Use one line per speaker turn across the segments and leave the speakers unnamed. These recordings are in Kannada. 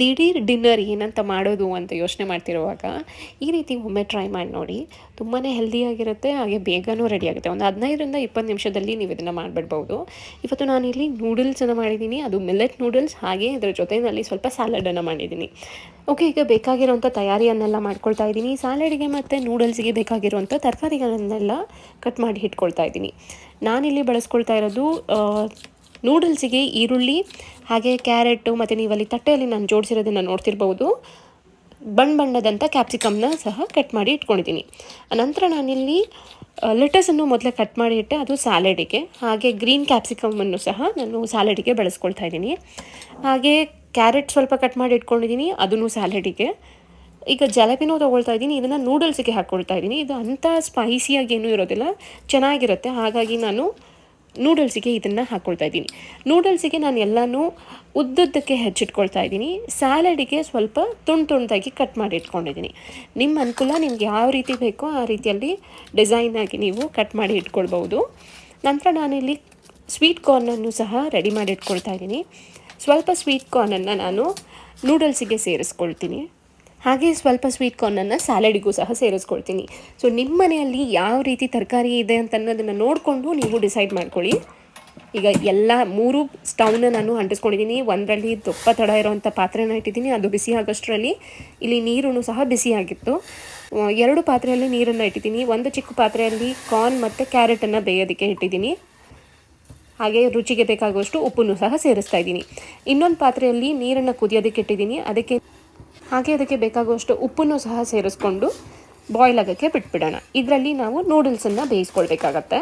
ದಿಢೀರ್ ಡಿನ್ನರ್ ಏನಂತ ಮಾಡೋದು ಅಂತ ಯೋಚನೆ ಮಾಡ್ತಿರುವಾಗ, ಈ ರೀತಿ ಒಮ್ಮೆ ಟ್ರೈ ಮಾಡಿ ನೋಡಿ. ತುಂಬಾ ಹೆಲ್ದಿಯಾಗಿರುತ್ತೆ ಹಾಗೆ ಬೇಗನೂ ರೆಡಿ ಆಗುತ್ತೆ. ಒಂದು ಹದಿನೈದರಿಂದ ಇಪ್ಪತ್ತು ನಿಮಿಷದಲ್ಲಿ ನೀವು ಇದನ್ನು ಮಾಡಿಬಿಡ್ಬೋದು. ಇವತ್ತು ನಾನಿಲ್ಲಿ ನೂಡಲ್ಸನ್ನು ಮಾಡಿದ್ದೀನಿ. ಅದು ಮಿಲ್ಲೆಟ್ ನೂಡಲ್ಸ್ ಹಾಗೆ ಇದರ ಜೊತೆಯಲ್ಲಿ ಸ್ವಲ್ಪ ಸ್ಯಾಲಡನ್ನು ಮಾಡಿದ್ದೀನಿ. ಓಕೆ ಈಗ ಬೇಕಾಗಿರುವಂಥ ತಯಾರಿಯನ್ನೆಲ್ಲ ಮಾಡ್ಕೊಳ್ತಾ ಇದ್ದೀನಿ. ಸ್ಯಾಲಡಿಗೆ ಮತ್ತು ನೂಡಲ್ಸ್ಗೆ ಬೇಕಾಗಿರುವಂಥ ತರಕಾರಿಗಳನ್ನೆಲ್ಲ ಕಟ್ ಮಾಡಿ ಇಟ್ಕೊಳ್ತಾ ಇದ್ದೀನಿ. ನಾನಿಲ್ಲಿ ಬಳಸ್ಕೊಳ್ತಾ ಇರೋದು ನೂಡಲ್ಸಿಗೆ ಈರುಳ್ಳಿ, ಹಾಗೆ ಕ್ಯಾರೆಟು ಮತ್ತು ನೀವಲ್ಲಿ ತಟ್ಟೆಯಲ್ಲಿ ನಾನು ಜೋಡಿಸಿರೋದನ್ನು ನೋಡ್ತಿರ್ಬೋದು. ಬಣ್ಣ ಬಣ್ಣದಂಥ ಕ್ಯಾಪ್ಸಿಕಮ್ನ ಸಹ ಕಟ್ ಮಾಡಿ ಇಟ್ಕೊಂಡಿದ್ದೀನಿ. ನಂತರ ನಾನಿಲ್ಲಿ ಲೆಟಸನ್ನು ಮೊದಲೇ ಕಟ್ ಮಾಡಿ ಇಟ್ಟೆ, ಅದು ಸ್ಯಾಲೆಡಿಗೆ. ಹಾಗೆ ಗ್ರೀನ್ ಕ್ಯಾಪ್ಸಿಕಮನ್ನು ಸಹ ನಾನು ಸ್ಯಾಲೆಡಿಗೆ ಬಳಸ್ಕೊಳ್ತಾ ಇದ್ದೀನಿ. ಹಾಗೆ ಕ್ಯಾರೆಟ್ ಸ್ವಲ್ಪ ಕಟ್ ಮಾಡಿ ಇಟ್ಕೊಂಡಿದ್ದೀನಿ, ಅದನ್ನು ಸ್ಯಾಲೆಡಿಗೆ. ಈಗ ಜಲಪಿನೂ ತೊಗೊಳ್ತಾ ಇದ್ದೀನಿ, ಇದನ್ನು ನೂಡಲ್ಸಿಗೆ ಹಾಕ್ಕೊಳ್ತಾ ಇದ್ದೀನಿ. ಇದು ಅಂಥ ಸ್ಪೈಸಿಯಾಗಿ ಏನೂ ಇರೋದಿಲ್ಲ, ಚೆನ್ನಾಗಿರುತ್ತೆ. ಹಾಗಾಗಿ ನಾನು ನೂಡಲ್ಸಿಗೆ ಇದನ್ನು ಹಾಕ್ಕೊಳ್ತಾ ಇದ್ದೀನಿ. ನೂಡಲ್ಸಿಗೆ ನಾನು ಎಲ್ಲನೂ ಉದ್ದುದ್ದಕ್ಕೆ ಹೆಚ್ಚಿಟ್ಕೊಳ್ತಾ ಇದ್ದೀನಿ. ಸ್ಯಾಲಡಿಗೆ ಸ್ವಲ್ಪ ತುಂಡು ತುಂಡಾಗಿ ಕಟ್ ಮಾಡಿ ಇಟ್ಕೊಂಡಿದ್ದೀನಿ. ನಿಮ್ಮ ಅನುಕೂಲ ನಿಮ್ಗೆ ಯಾವ ರೀತಿ ಬೇಕೋ ಆ ರೀತಿಯಲ್ಲಿ ಡಿಸೈನಾಗಿ ನೀವು ಕಟ್ ಮಾಡಿ ಇಟ್ಕೊಳ್ಬೋದು ನಂತರ ನಾನಿಲ್ಲಿ ಸ್ವೀಟ್ ಕಾರ್ನನ್ನು ಸಹ ರೆಡಿ ಮಾಡಿ ಇಟ್ಕೊಳ್ತಾ ಇದ್ದೀನಿ. ಸ್ವಲ್ಪ ಸ್ವೀಟ್ ಕಾರ್ನನ್ನು ನಾನು ನೂಡಲ್ಸಿಗೆ ಸೇರಿಸ್ಕೊಳ್ತೀನಿ. ಹಾಗೆ ಸ್ವಲ್ಪ ಸ್ವೀಟ್ ಕಾರ್ನನ್ನು ಸ್ಯಾಲಡಿಗೂ ಸಹ ಸೇರಿಸ್ಕೊಳ್ತೀನಿ. ಸೊ ನಿಮ್ಮ ಮನೆಯಲ್ಲಿ ಯಾವ ರೀತಿ ತರಕಾರಿ ಇದೆ ಅಂತ ಅನ್ನೋದನ್ನು ನೋಡಿಕೊಂಡು ನೀವು ಡಿಸೈಡ್ ಮಾಡ್ಕೊಳ್ಳಿ. ಈಗ ಎಲ್ಲ ಮೂರು ಸ್ಟವ್ನ ನಾನು ಅಂಟಿಸ್ಕೊಂಡಿದ್ದೀನಿ. ಒಂದರಲ್ಲಿ ದೊಪ್ಪ ತಡ ಇರೋವಂಥ ಪಾತ್ರೆನ ಇಟ್ಟಿದ್ದೀನಿ. ಅದು ಬಿಸಿ ಆಗೋಷ್ಟರಲ್ಲಿ. ಇಲ್ಲಿ ನೀರು ಸಹ ಬಿಸಿಯಾಗಿತ್ತು ಆಗಿತ್ತು. ಎರಡು ಪಾತ್ರೆಯಲ್ಲಿ ನೀರನ್ನು ಇಟ್ಟಿದ್ದೀನಿ. ಒಂದು ಚಿಕ್ಕ ಪಾತ್ರೆಯಲ್ಲಿ ಕಾರ್ನ್ ಮತ್ತು ಕ್ಯಾರೆಟನ್ನು ಬೇಯೋದಕ್ಕೆ ಇಟ್ಟಿದ್ದೀನಿ. ಹಾಗೆ ರುಚಿಗೆ ಬೇಕಾಗುವಷ್ಟು ಉಪ್ಪನ್ನು ಸಹ ಸೇರಿಸ್ತಾ ಇದ್ದೀನಿ. ಇನ್ನೊಂದು ಪಾತ್ರೆಯಲ್ಲಿ ನೀರನ್ನು ಕುದಿಯೋದಕ್ಕೆ ಇಟ್ಟಿದ್ದೀನಿ. ಅದಕ್ಕೆ ಹಾಗೆ ಅದಕ್ಕೆ ಬೇಕಾಗುವಷ್ಟು ಉಪ್ಪನ್ನು ಸಹ ಸೇರಿಸ್ಕೊಂಡು ಬಾಯ್ಲ್ ಆಗೋಕ್ಕೆ ಬಿಟ್ಬಿಡೋಣ. ಇದರಲ್ಲಿ ನಾವು ನೂಡಲ್ಸನ್ನು ಬೇಯಿಸ್ಕೊಳ್ಬೇಕಾಗತ್ತೆ.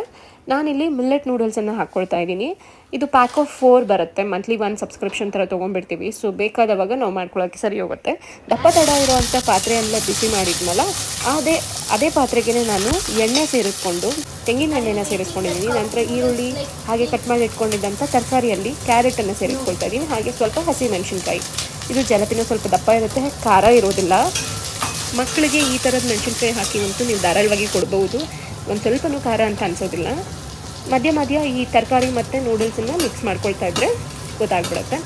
ನಾನಿಲ್ಲಿ ಮಿಲ್ಲೆಟ್ ನೂಡಲ್ಸನ್ನು ಹಾಕ್ಕೊಳ್ತಾ ಇದ್ದೀನಿ. ಇದು ಪ್ಯಾಕ್ ಆಫ್ ಫೋರ್ ಬರುತ್ತೆ. ಮಂತ್ಲಿ ಒನ್ ಸಬ್ಸ್ಕ್ರಿಪ್ಷನ್ ಥರ ತೊಗೊಂಡ್ಬಿಡ್ತೀವಿ. ಸೊ ಬೇಕಾದವಾಗ ನಾವು ಮಾಡ್ಕೊಳ್ಳೋಕ್ಕೆ ಸರಿ ಹೋಗುತ್ತೆ. ದಪ್ಪ ತಡ ಇರುವಂಥ ಪಾತ್ರೆ ಎಲ್ಲ ಬಿಸಿ ಮಾಡಿದ್ನಲ್ಲ, ಅದೇ ಅದೇ ಪಾತ್ರೆಗೆ ನಾನು ಎಣ್ಣೆ ಸೇರಿಸ್ಕೊಂಡು, ತೆಂಗಿನ ಎಣ್ಣೆನ ಸೇರಿಸ್ಕೊಂಡಿದ್ದೀನಿ. ನಂತರ ಈರುಳ್ಳಿ, ಹಾಗೆ ಕಟ್ ಮಾಡಿ ಇಟ್ಕೊಂಡಿದ್ದಂಥ ತರಕಾರಿಯಲ್ಲಿ ಕ್ಯಾರೆಟನ್ನು ಸೇರಿಸ್ಕೊಳ್ತಾ ಇದ್ದೀನಿ. ಹಾಗೆ ಸ್ವಲ್ಪ ಹಸಿ ಮೆಣಸಿನ್ಕಾಯಿ. ಇದು ಜಲಪಿನ ಸ್ವಲ್ಪ ದಪ್ಪ ಇರುತ್ತೆ, ಖಾರ ಇರೋದಿಲ್ಲ. ಮಕ್ಕಳಿಗೆ ಈ ಥರದ ಮೆಣಸಿನ್ಕಾಯಿ ಹಾಕಿ ಅಂತೂ ನೀವು ಧಾರಾಳವಾಗಿ ಕೊಡ್ಬೋದು ಒಂದು ಸ್ವಲ್ಪನೂ ಖಾರ ಅಂತ ಅನಿಸೋದಿಲ್ಲ. ಮಧ್ಯ ಮಧ್ಯ ಈ ತರಕಾರಿ ಮತ್ತು ನೂಡಲ್ಸನ್ನು ಮಿಕ್ಸ್ ಮಾಡ್ಕೊಳ್ತಾ ಇದ್ದರೆ ಗೊತ್ತಾಗ್ಬಿಡುತ್ತೆ.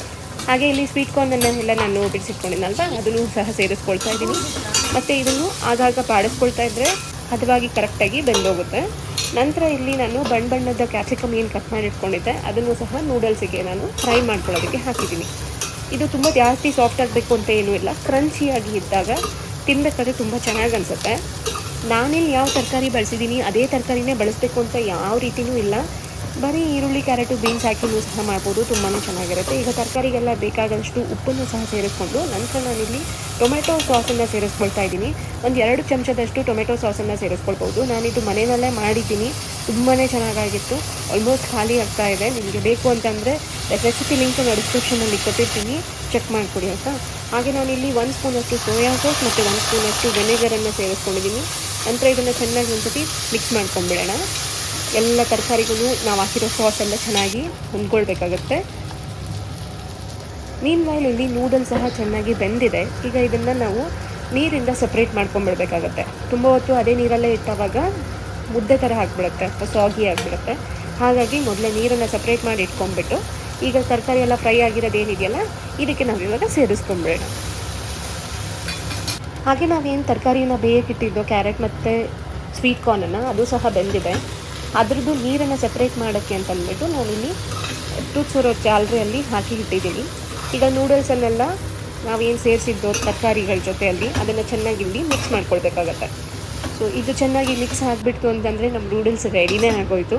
ಹಾಗೆ ಇಲ್ಲಿ ಸ್ವೀಟ್ ಕಾರ್ನನ್ನು ಎಲ್ಲ ನಾನು ಬಿಡಿಸಿಟ್ಕೊಂಡಿದ್ದಲ್ವ ಅದನ್ನು ಸಹ ಸೇರಿಸ್ಕೊಳ್ತಾ ಇದ್ದೀನಿ. ಮತ್ತು ಇದನ್ನು ಆಗಾಗ ಬಾಡಿಸ್ಕೊಳ್ತಾ ಇದ್ದರೆ ಹದವಾಗಿ ಕರೆಕ್ಟಾಗಿ ಬೆಂದೋಗುತ್ತೆ. ನಂತರ ಇಲ್ಲಿ ನಾನು ಬಣ್ಣ ಬಣ್ಣದ ಕ್ಯಾಪ್ಸಿಕಮ್ ಏನು ಕಟ್ ಮಾಡಿ ಇಟ್ಕೊಂಡಿದ್ದೆ ಅದನ್ನು ಸಹ ನೂಡಲ್ಸಿಗೆ ನಾನು ಫ್ರೈ ಮಾಡ್ಕೊಳ್ಳೋದಕ್ಕೆ ಹಾಕಿದ್ದೀನಿ. ಇದು ತುಂಬ ಜಾಸ್ತಿ ಸಾಫ್ಟ್ ಆಗಬೇಕು ಅಂತ ಏನೂ ಇಲ್ಲ. ಕ್ರಂಚಿಯಾಗಿ ಇದ್ದಾಗ ತಿನ್ನಬೇಕಾದ್ರೆ ತುಂಬ ಚೆನ್ನಾಗಿ ಅನಿಸುತ್ತೆ. ನಾನಿಲ್ಲಿ ಯಾವ ತರಕಾರಿ ಬಳಸಿದ್ದೀನಿ, ಅದೇ ತರಕಾರಿನೇ ಬಳಸಬೇಕು ಅಂತ ಯಾವ ರೀತಿಯೂ ಇಲ್ಲ. ಬರೀ ಈರುಳ್ಳಿ, ಕ್ಯಾರೆಟು, ಬೀನ್ಸ್ ಹಾಕಿನೂ ಸಹ ಮಾಡ್ಬೋದು. ತುಂಬಾ ಚೆನ್ನಾಗಿರುತ್ತೆ. ಈಗ ತರಕಾರಿಗೆಲ್ಲ ಬೇಕಾದಷ್ಟು ಉಪ್ಪನ್ನು ಸಹ ಸೇರಿಸ್ಕೊಂಡು ನಂತರ ನಾನಿಲ್ಲಿ ಟೊಮೆಟೊ ಸಾಸನ್ನು ಸೇರಿಸ್ಕೊಳ್ತಾ ಇದ್ದೀನಿ. ಒಂದು ಎರಡು ಚಮಚದಷ್ಟು ಟೊಮೆಟೊ ಸಾಸನ್ನು ಸೇರಿಸ್ಕೊಳ್ಬೋದು. ನಾನಿದು ಮನೆಯಲ್ಲೇ ಮಾಡಿದ್ದೀನಿ. ತುಂಬಾ ಚೆನ್ನಾಗಾಗಿತ್ತು. ಆಲ್ಮೋಸ್ಟ್ ಖಾಲಿ ಆಗ್ತಾ ಇದೆ. ನಿಮಗೆ ಬೇಕು ಅಂತಂದರೆ ರೆಸಿಪಿ ಲಿಂಕ್ ಡಿಸ್ಕ್ರಿಪ್ಷನಲ್ಲಿ ಕೊಟ್ಟಿರ್ತೀನಿ. ಚೆಕ್ ಮಾಡಿಕೊಡಿ ಅಂತ ಹಾಗೆ ನಾನಿಲ್ಲಿ ಒಂದು ಸ್ಪೂನಷ್ಟು ಸೋಯಾ ಸಾಸ್ ಮತ್ತು ಒನ್ ಸ್ಪೂನಷ್ಟು ವೆನೆಗರನ್ನು ಸೇರಿಸ್ಕೊಂಡಿದ್ದೀನಿ. ನಂತರ ಇದನ್ನು ಚೆನ್ನಾಗಿ ಒಂದ್ಸತಿ ಮಿಕ್ಸ್ ಮಾಡ್ಕೊಂಬಿಡೋಣ ಎಲ್ಲ ತರಕಾರಿಗಳು ನಾವು ಹಾಕಿರೋ ಸಾಸ್ ಎಲ್ಲ ಚೆನ್ನಾಗಿ ಹೊಂದ್ಕೊಳ್ಬೇಕಾಗತ್ತೆ ಮೀನ್ ಇಲ್ಲಿ ನೂಡಲ್ ಸಹ ಚೆನ್ನಾಗಿ ಬೆಂದಿದೆ. ಈಗ ಇದನ್ನು ನಾವು ನೀರಿಂದ ಸಪ್ರೇಟ್ ಮಾಡ್ಕೊಂಬಿಡ್ಬೇಕಾಗತ್ತೆ ತುಂಬ ಹೊತ್ತು ಅದೇ ನೀರಲ್ಲೇ ಇಟ್ಟವಾಗ ಮುದ್ದೆ ಥರ ಹಾಕ್ಬಿಡುತ್ತೆ ಅಥವಾ ಸಾಗಿ ಆಗಿಬಿಡುತ್ತೆ. ಹಾಗಾಗಿ ಮೊದಲೇ ನೀರನ್ನು ಸಪ್ರೇಟ್ ಮಾಡಿ ಇಟ್ಕೊಂಡ್ಬಿಟ್ಟು, ಈಗ ತರಕಾರಿ ಎಲ್ಲ ಫ್ರೈ ಆಗಿರೋದು ಏನಿದೆಯಲ್ಲ ಇದಕ್ಕೆ ನಾವು ಇವಾಗ ಸೇರಿಸ್ಕೊಂಡ್ಬಿಡೋಣ. ಹಾಗೆ ನಾವೇನು ತರಕಾರಿನ ಬೇಯಕ್ಕಿಟ್ಟಿದ್ದೋ ಕ್ಯಾರೆಟ್ ಮತ್ತು ಸ್ವೀಟ್ ಕಾರ್ನನ್ನು ಅದು ಸಹ ಬೆಂದಿದೆ. ಅದ್ರದ್ದು ನೀರನ್ನು ಸಪ್ರೇಟ್ ಮಾಡೋಕ್ಕೆ ಅಂತ ಅಂದ್ಬಿಟ್ಟು ಟು ಚೂರೋ ಚಾಲ್ರಿಯಲ್ಲಿ ಹಾಕಿ ಇಟ್ಟಿದ್ದೀನಿ ಈಗ ನೂಡಲ್ಸಲ್ಲೆಲ್ಲ ನಾವೇನು ಸೇರಿಸಿದ್ದು ತರಕಾರಿಗಳ ಜೊತೆಯಲ್ಲಿ ಅದನ್ನು ಚೆನ್ನಾಗಿ ಇಲ್ಲಿ ಮಿಕ್ಸ್ ಮಾಡ್ಕೊಳ್ಬೇಕಾಗತ್ತೆ. ಸೊ ಇದು ಚೆನ್ನಾಗಿ ಮಿಕ್ಸ್ ಆಗಿಬಿಡ್ತು ಅಂತಂದರೆ ನಮ್ಮ ನೂಡಲ್ಸ್ ರೆಡಿನೇ ಆಗೋಯಿತು.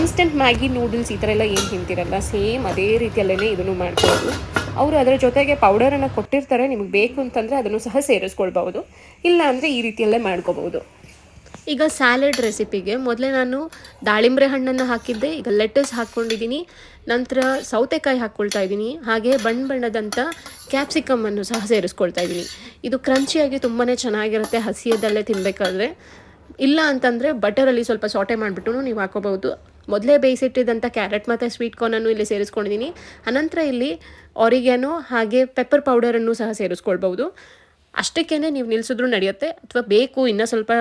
ಇನ್ಸ್ಟೆಂಟ್ ಮ್ಯಾಗಿ ನೂಡಲ್ಸ್ ಈ ಥರ ಎಲ್ಲ ಏನು ತಿಂತಿರಲ್ಲ, ಸೇಮ್ ಅದೇ ರೀತಿಯಲ್ಲೇ ಇದನ್ನು ಮಾಡ್ಕೊಳ್ಳೋದು ಅವರು ಅದರ ಜೊತೆಗೆ ಪೌಡರನ್ನು ಕೊಟ್ಟಿರ್ತಾರೆ, ನಿಮಗೆ ಬೇಕು ಅಂತಂದರೆ ಅದನ್ನು ಸಹ ಸೇರಿಸ್ಕೊಳ್ಬೋದು ಇಲ್ಲ ಅಂದರೆ ಈ ರೀತಿಯಲ್ಲೇ ಮಾಡ್ಕೋಬೋದು ಈಗ ಸ್ಯಾಲೆಡ್ ರೆಸಿಪಿಗೆ ಮೊದಲೇ ನಾನು ದಾಳಿಂಬೆ ಹಣ್ಣನ್ನು ಹಾಕಿದ್ದೆ, ಈಗ ಲೆಟಸ್ ಹಾಕ್ಕೊಂಡಿದ್ದೀನಿ, ನಂತರ ಸೌತೆಕಾಯಿ ಹಾಕ್ಕೊಳ್ತಾ ಇದ್ದೀನಿ, ಹಾಗೆ ಬಣ್ಣ ಬಣ್ಣದಂಥ ಕ್ಯಾಪ್ಸಿಕಮ್ಮನ್ನು ಸಹ ಸೇರಿಸ್ಕೊಳ್ತಾ ಇದ್ದೀನಿ. ಇದು ಕ್ರಂಚಿಯಾಗಿ ತುಂಬಾ ಚೆನ್ನಾಗಿರುತ್ತೆ, ಹಸಿಯದಲ್ಲೇ ತಿನ್ನಬೇಕಾದ್ರೆ ಇಲ್ಲ ಅಂತಂದರೆ ಬಟರಲ್ಲಿ ಸ್ವಲ್ಪ ಸಾಟೆ ಮಾಡಿಬಿಟ್ಟು ನೀವು ಹಾಕೋಬಹುದು. ಮೊದಲೇ ಬೇಯಿಸಿಟ್ಟಿದ್ದಂಥ ಕ್ಯಾರೆಟ್ ಮತ್ತು ಸ್ವೀಟ್ ಕಾರ್ನನ್ನು ಇಲ್ಲಿ ಸೇರಿಸ್ಕೊಂಡಿದ್ದೀನಿ. ಅನಂತರ ಇಲ್ಲಿ ಅವರಿಗೇನು ಹಾಗೆ ಪೆಪ್ಪರ್ ಪೌಡರನ್ನು ಸಹ ಸೇರಿಸ್ಕೊಳ್ಬೋದು ಅಷ್ಟಕ್ಕೇ ನೀವು ನಿಲ್ಲಿಸಿದ್ರೂ ನಡೆಯುತ್ತೆ. ಅಥವಾ ಬೇಕು, ಇನ್ನೂ ಸ್ವಲ್ಪ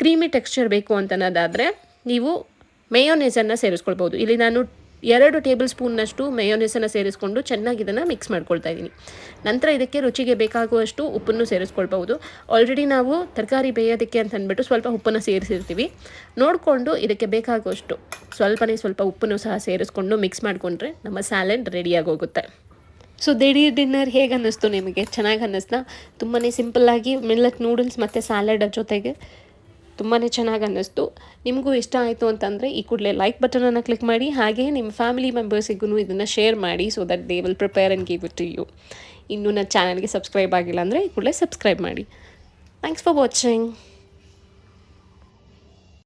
ಕ್ರೀಮಿ ಟೆಕ್ಸ್ಚರ್ ಬೇಕು ಅಂತ ಅನ್ನೋದಾದರೆ ನೀವು ಮೇಯೋನೇಸನ್ನು ಸೇರಿಸ್ಕೊಳ್ಬೋದು. ಇಲ್ಲಿ ನಾನು ಎರಡು ಟೇಬಲ್ ಸ್ಪೂನ್ನಷ್ಟು ಮೇಯೋನೇಸನ್ನು ಸೇರಿಸ್ಕೊಂಡು ಚೆನ್ನಾಗಿ ಇದನ್ನು ಮಿಕ್ಸ್ ಮಾಡ್ಕೊಳ್ತಾ ಇದ್ದೀನಿ. ನಂತರ ಇದಕ್ಕೆ ರುಚಿಗೆ ಬೇಕಾಗುವಷ್ಟು ಉಪ್ಪನ್ನು ಸೇರಿಸ್ಕೊಳ್ಬೋದು ಆಲ್ರೆಡಿ ನಾವು ತರಕಾರಿ ಬೇಯೋದಕ್ಕೆ ಅಂತ ಅಂದ್ಬಿಟ್ಟು ಸ್ವಲ್ಪ ಉಪ್ಪನ್ನು ಸೇರಿಸಿರ್ತೀವಿ. ನೋಡಿಕೊಂಡು ಇದಕ್ಕೆ ಬೇಕಾಗುವಷ್ಟು ಸ್ವಲ್ಪನೇ ಸ್ವಲ್ಪ ಉಪ್ಪನ್ನು ಸಹ ಸೇರಿಸ್ಕೊಂಡು ಮಿಕ್ಸ್ ಮಾಡಿಕೊಂಡ್ರೆ ನಮ್ಮ ಸ್ಯಾಲೆಡ್ ರೆಡಿಯಾಗಿ ಹೋಗುತ್ತೆ ಸೊ ದಿಢೀರ್ ಡಿನ್ನರ್ ಹೇಗೆ ಅನ್ನಿಸ್ತು ನಿಮಗೆ? ಚೆನ್ನಾಗಿ ಅನ್ನಿಸ್ತಾ? ತುಂಬಾ ಸಿಂಪಲ್ಲಾಗಿ ಮಿಲ್ಲತ್ ನೂಡಲ್ಸ್ ಮತ್ತು ಸ್ಯಾಲಡ್ ಜೊತೆಗೆ ತುಂಬಾ ಚೆನ್ನಾಗಿ ಅನ್ನಿಸ್ತು. ನಿಮಗೂ ಇಷ್ಟ ಆಯಿತು ಅಂತಂದರೆ ಈ ಕೂಡಲೇ ಲೈಕ್ ಬಟನನ್ನು ಕ್ಲಿಕ್ ಮಾಡಿ ಹಾಗೆ ನಿಮ್ಮ ಫ್ಯಾಮಿಲಿ ಮೆಂಬರ್ಸಿಗೂ ಇದನ್ನು ಶೇರ್ ಮಾಡಿ so that they will prepare and give it to you ಇನ್ನೂ ನನ್ನ ಚಾನಲ್ಗೆ ಸಬ್ಸ್ಕ್ರೈಬ್ ಆಗಿಲ್ಲ ಅಂದರೆ ಈ ಕೂಡಲೇ ಸಬ್ಸ್ಕ್ರೈಬ್ ಮಾಡಿ. Thanks for watching